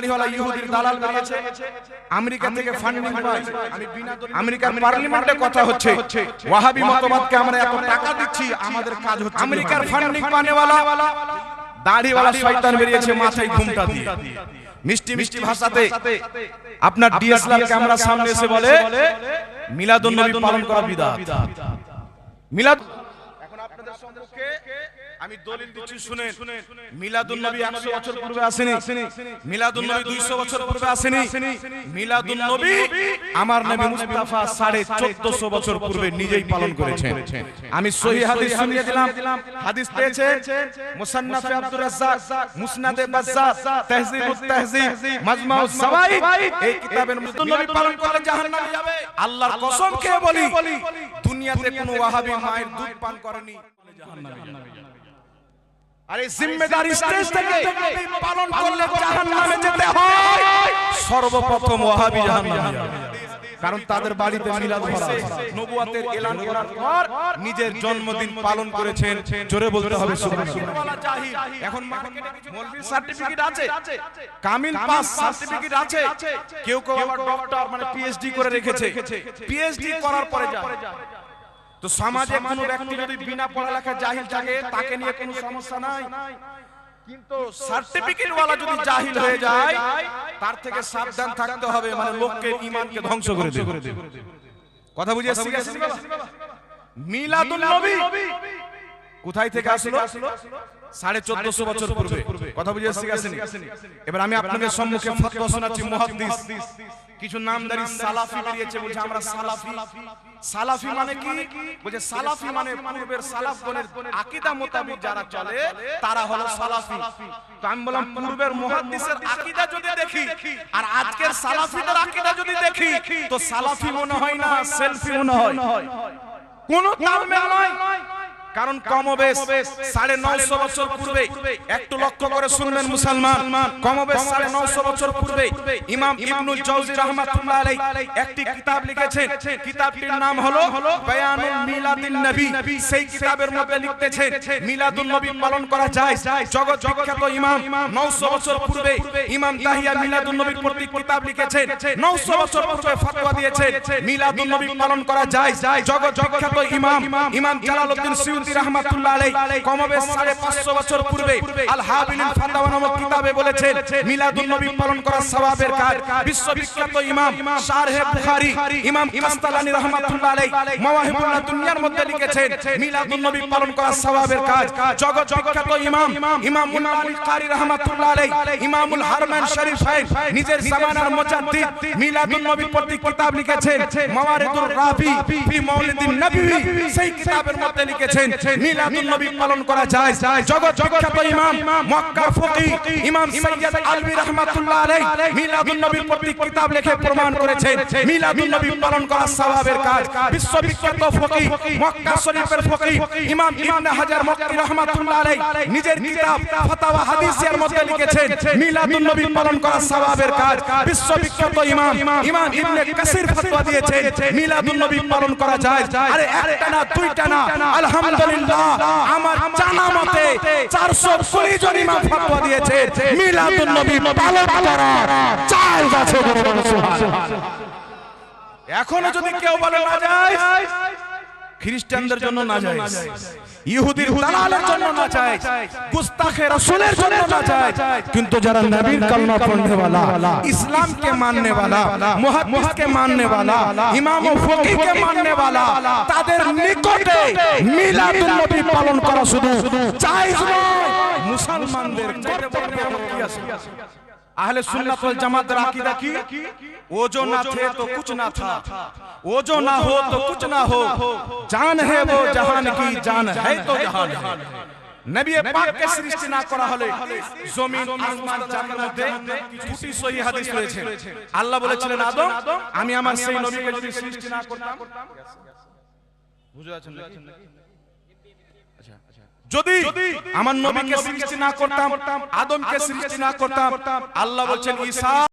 দাড়িওয়ালা ইহুদির দালাল বেরিয়েছে আমেরিকা থেকে ফান্ডিং পায়। আমেরিকার পার্লামেন্টে কথা হচ্ছে ওয়াহাবি মতবাদকে আমরা এত টাকা দিচ্ছি আমাদের কাজ হচ্ছে আমেরিকার ফান্ডিং পানেওয়ালা দাড়িওয়ালা শয়তান বেরিয়েছে মাথায় ঘুমটা দিয়ে। মিষ্টি মিষ্টি ভাষাতে আপনার ডিএসএলআর ক্যামেরা সামনে এসে বলে মিলাদুন নবী পালন করা বিদআত মিলাদ এখন আপনাদের সম্মুখে আমি দলিল দিচ্ছি শুনেন। মিলাদুন নবী 100 বছর পূর্বে আসেনি। মিলাদুন নবী 200 বছর পূর্বে আসেনি। মিলাদুন নবী আমার নবী মুস্তাফা 1450 বছর পূর্বে নিজেই পালন করেছেন। আমি সহিহ হাদিস শুনিয়ে দিলাম। হাদিস পেয়েছে মুসান্নাফে আব্দুর রাজ্জাক মুসনাদে বাজ্জাজ তাহযিবুত তাহযিব মাজমাউস যাওয়াইদ এই কিতাবের মিলাদুন নবী পালন করলে জাহান্নামে যাবে। আল্লাহর কসম খেয়ে বলি দুনিয়াতে কোনো ওয়াহাবি মায়ের দুধ পান করেনি জাহান্নামে যাবে আরে জিম্মেদারি স্টেজ থেকে পালন করলে জাহান্নামে যেতে হয়। সর্বপ্রথম ওয়াহাবি জাহান্নামে কারণ তাদের বাড়িতে মিলাদ ভরা নবুয়াতের এলান করার পর নিজের জন্মদিন পালন করেছেন। জোরে বলতে হবে এখন মার্কেটে মৌলভীর সার্টিফিকেট আছে। কামিল পাস সার্টিফিকেট আছে। কেউ কেউ আবার ডক্টর মানে পিএইচডি করে রেখেছে। পিএইচডি করার পরে যায়। তো সমাজে কোনো ব্যক্তি যদি বিনা পড়ালেখা জাহিল থাকে তাকে নিয়ে কোনো সমস্যা নাই। কিন্তু সার্টিফিকেট ওয়ালা যদি জাহিল হয়ে যায় তার থেকে সাবধান থাকতে হবে মানে লোককে ঈমানকে ধ্বংস করে দেবে। কথা বুঝে গেছেন মিলাদুন নবী। কোথায় থেকে আসলো? সাড়ে চোদ্দশো বছর পূর্বে। কথা বুঝে এসেছি গেছেন এবার আমি আপনাদের সম্মুখে ফতোয়া শোনাচ্ছি মুহাদ্দিস। কিছু নামদারি সালাফি বেরিয়েছে বলছে আমরা সালাফি। সালাফি। মানে কি? বলছে সালাফি মানে পূর্বের সালাফগণের আকীদা মোতাবেক যারা চলে তারা হলো সালাফি। তো আমি বললাম পূর্বের মুহাদ্দিসের আকীদা যদি দেখি আর আজকের সালাফিদের আকীদা যদি দেখি তো সালাফি মনে হয় না সেলফি মনে হয়। কোন তালমেল নয় কারণ কমবেশ সাড়ে নশো বছর পূর্বে একটু লক্ষ্য করে শুনবেন মুসলমান কমবেশ সাড়ে নশো বছর পূর্বে ইমাম ইবনুল জৌজি রহমাতুল্লাহ আলাইহি একটি কিতাব লিখেছেন কিতাবটির নাম হলো বায়ানুল মিলাদিন নবী। সেই কিতাবের মধ্যে লিখতেছেন মিলাদুন নবী পালন করা যায়। জগৎ বিখ্যাত ইমাম 900 বছর পূর্বে ইমাম তাহিয়া মিলাদুন নবীর প্রতি কিতাব লিখেছেন 900 বছর পূর্বে ফতোয়া দিয়েছেন মিলাদুন নবী পালন করা যায়। জগৎ বিখ্যাত ইমাম ইমাম জালালউদ্দিন সিউতি রাহমাতুল্লাহ আলাইহি কমবেশ 550 বছর পূর্বে আল হাবিলিল ফাতাওয়া নামক কিতাবে বলেছেন, মিলাদুন নবী পালন করা সওয়াবের কাজ। বিশ্ববিখ্যাত ইমাম শারহে বুখারী, ইমাম কাস্তালানী রাহমাতুল্লাহ আলাইহি মাওয়াহিবুল্লাহ দুনিয়ার মধ্যে লিখেছেন, মিলাদুন নবী পালন করা সওয়াবের কাজ। জগৎ বিখ্যাত ইমাম ইমাম মুনাবিল কারি রাহমাতুল্লাহ আলাইহি, ইমামুল হারমাইন শরীফাইন নিজের জামানার মুজাদ্দিদ মিলাদুন নবী প্রতি কিতাব লিখেছেন, মাওয়ারিদুর রাফি ফি মাউলিদিন নবী, সেই কিতাবের মধ্যে লিখেছেন মিলাদুন নবী পালন করা যায়। জগৎ বিখ্যাত ইমাম মক্কা ফকি ইমাম সৈয়দ আলবী রাহমাতুল্লাহ আলাইহি মিলাদুন নবীর প্রতি কিতাব লিখে প্রমাণ করেছেন মিলাদুন নবী পালন করা সওয়াবের কাজ। বিশ্ববিখ্যাত ফকি মক্কা শরীফের ফকি ইমাম ইবনে হাজার মক্কি রাহমাতুল্লাহ আলাইহি নিজের কিতাব, ফাতাওয়া হাদিসের মধ্যে লিখেছেন মিলাদুন নবী পালন করা সওয়াবের কাজ। বিশ্ববিখ্যাত ইমাম ইমাম ইবনে কাসির ফতোয়া দিয়েছেন মিলাদুন নবী পালন করা যায়। আরে একটা না, দুইটা না। আলহামদুলিল্লাহ আমার জানা মতে 420 জন ইমাম ফতোয়া দিয়েছে। মিলাদুন নবী পালন করা জায়েজ আছে বলে বলে এখনও যদি কেউ বলে না যায় খ্রিস্টানদের জন্য না যায় ইহুদির দালালের জন্য না চায় গুস্তাখে রাসূলের জন্য না চায় কিন্তু যারা নবীর কলমা পড়নে वाला इस्लाम के मानने वाला मुहद्दिस के मानने वाला ইমাম ও ফকিহ কে মাননে वाला তাদের নিকটে মিলাদুন নবী পালন করা শুধু জায়েজ নয় মুসলমানদের চাইতে বড় নিয়ামত কি আছে আহলে সুন্নাত ওয়াল জামাতের আকীদা কি वो जो ना थे तो कुछ ना था वो जो ना हो तो कुछ ना हो जान है वो जहान की जान है तो जहान है নবী পাককে সৃষ্টি না করা হলে জমিন আসমান জান্নাতের মধ্যে দুটি সহিহ হাদিস রয়েছে আল্লাহ বলেছিলেন আদম আমি আমার সেই নবীকে যদি সৃষ্টি না করতাম বুঝে আছেন নাকি যদি আমার নবীকে সৃষ্টি না করতাম আদমকে সৃষ্টি না করতাম আল্লাহ বলছেন ঈসা